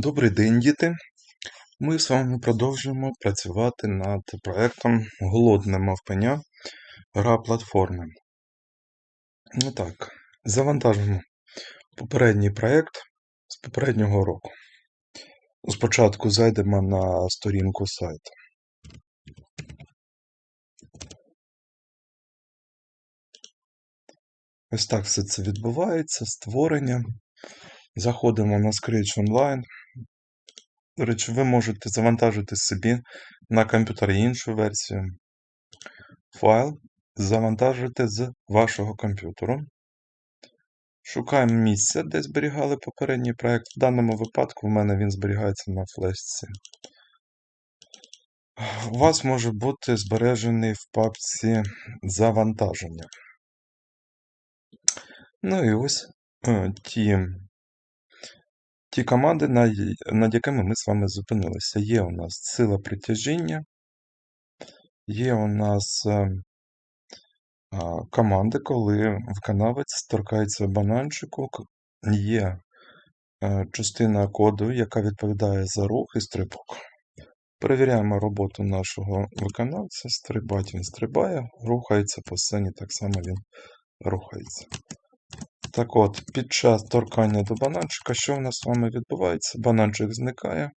Добрий день, діти! Ми з вами продовжуємо працювати над проєктом Голодне мавпеня Гра платформи. Ну так, завантажимо попередній проєкт з попереднього року. Спочатку зайдемо на сторінку сайту. Ось так все це відбувається, створення. Заходимо на Scratch Online. Речі, ви можете завантажити собі на комп'ютері іншу версію. Файл завантажити з вашого комп'ютеру. Шукаємо місце, де зберігали попередній проєкт. В даному випадку в мене він зберігається на флешці. У вас може бути збережений в папці завантаження. Ну і ось е, ті, ті команди, над, якими ми з вами зупинилися. Є у нас сила притяжіння, є у нас е, команди, коли виконавець торкається бананчику, є е, частина коду, яка відповідає за рух і стрибок. Перевіряємо роботу нашого виконавця. Стрибать він стрибає, рухається по сцені, так само він рухається. Так от, під час торкання до бананчика, що в нас з вами відбувається? Бананчик зникає,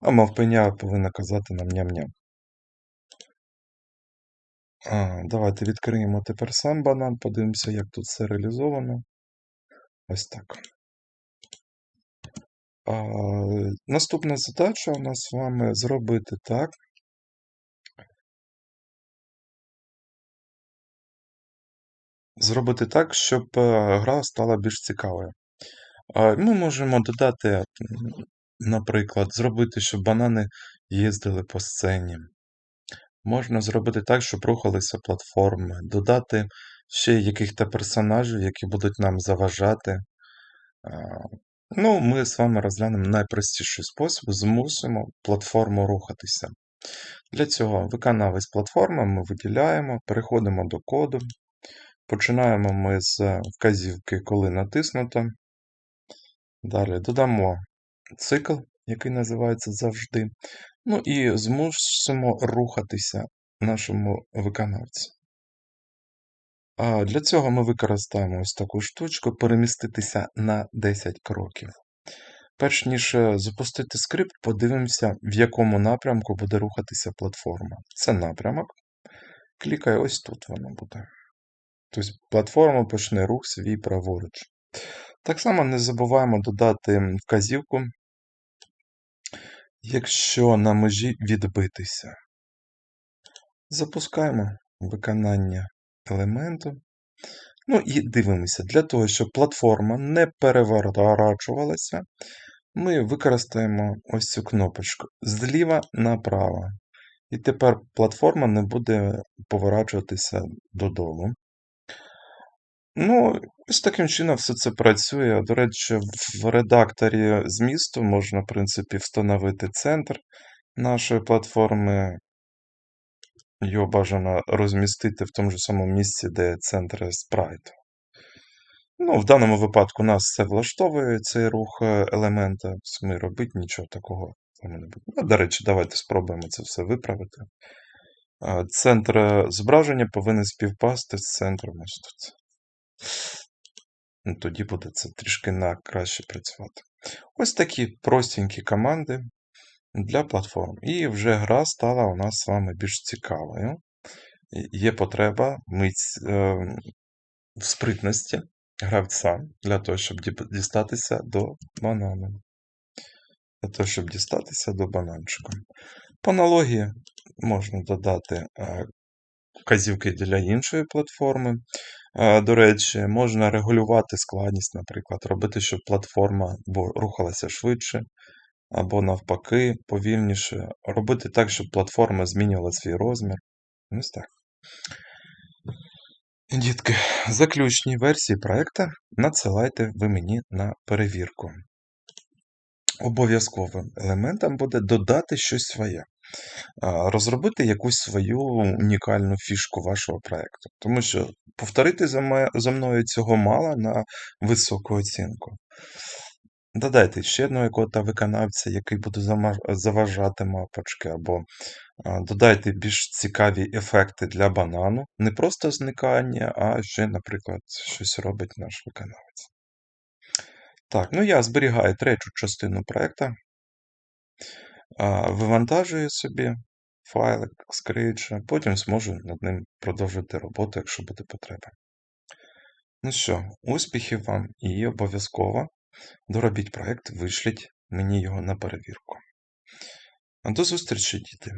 а мавпеня повинна казати нам ням-ням. Давайте відкриємо тепер сам банан, подивимося, як тут все реалізовано. Ось так. А, наступна задача у нас з вами зробити так. Зробити так, щоб е, гра стала більш цікавою. Ми можемо додати, наприклад, зробити, щоб банани їздили по сцені. Можна зробити так, щоб рухалися платформи, додати ще яких-то персонажів, які будуть нам заважати. Ну, ми з вами розглянемо найпростіший спосіб, змусимо платформу рухатися. Для цього виконавець платформи ми виділяємо, переходимо до коду. Починаємо ми з вказівки, коли натиснуто. Далі додамо цикл, який називається завжди. Ну і змусимо рухатися нашому виконавцю. А Для цього ми використаємо ось таку штучку переміститися на 10 кроків. Перш ніж е, запустити скрипт, подивимося, в якому напрямку буде рухатися платформа. Це напрямок. Клікай ось тут воно буде. Тобто платформа почне рух свій праворуч. Так само не забуваємо додати вказівку, якщо на межі відбитися. Запускаємо виконання елементу. Ну і дивимося, для того, щоб платформа не переворачувалася, ми використаємо ось цю кнопочку зліва направо. І тепер платформа не буде поворачуватися додолу. Ну, ось таким чином все це працює. До речі, в редакторі змісту можна, в принципі, встановити центр нашої платформи. Його бажано розмістити в тому ж самому місці, де центр спрайту. Ну, в даному випадку нас все влаштовує цей рух е, елемента. Ми робити нічого такого не буде. Ну, до речі, давайте спробуємо це все виправити. Центр е, зображення повинен співпасти з центром ось тут. Ну, Тоді буде це трішки на краще працювати. Ось такі простенькі команди для платформ. І вже гра стала у нас з вами більш цікавою. Є потреба мить е, в спритності гравця для того, щоб дістатися до банану. Для того, щоб дістатися до бананчика. По аналогії можна додати е, вказівки для іншої платформи. Е, До речі, можна регулювати складність, наприклад, робити, щоб платформа рухалася швидше, або навпаки, повільніше. Робити так, щоб платформа змінювала свій розмір. Ось так. Дітки, заключні версії проекту надсилайте ви мені на перевірку. Обов'язковим елементом буде додати щось своє, розробити якусь свою унікальну фішку вашого проекту. Тому що повторити за мною цього мало на високу оцінку. Додайте ще одного якого-то виконавця, який буде заважати мапочки, або додайте більш цікаві ефекти для банану. Не просто зникання, а ще, наприклад, щось робить наш виконавець. Так, ну я зберігаю третю частину проєкту, вивантажую собі файлик, скричу, потім зможу над ним продовжити роботу, якщо буде потреба. Ну що, успіхів вам і обов'язково доробіть проєкт, вишліть мені його на перевірку. До зустрічі, діти!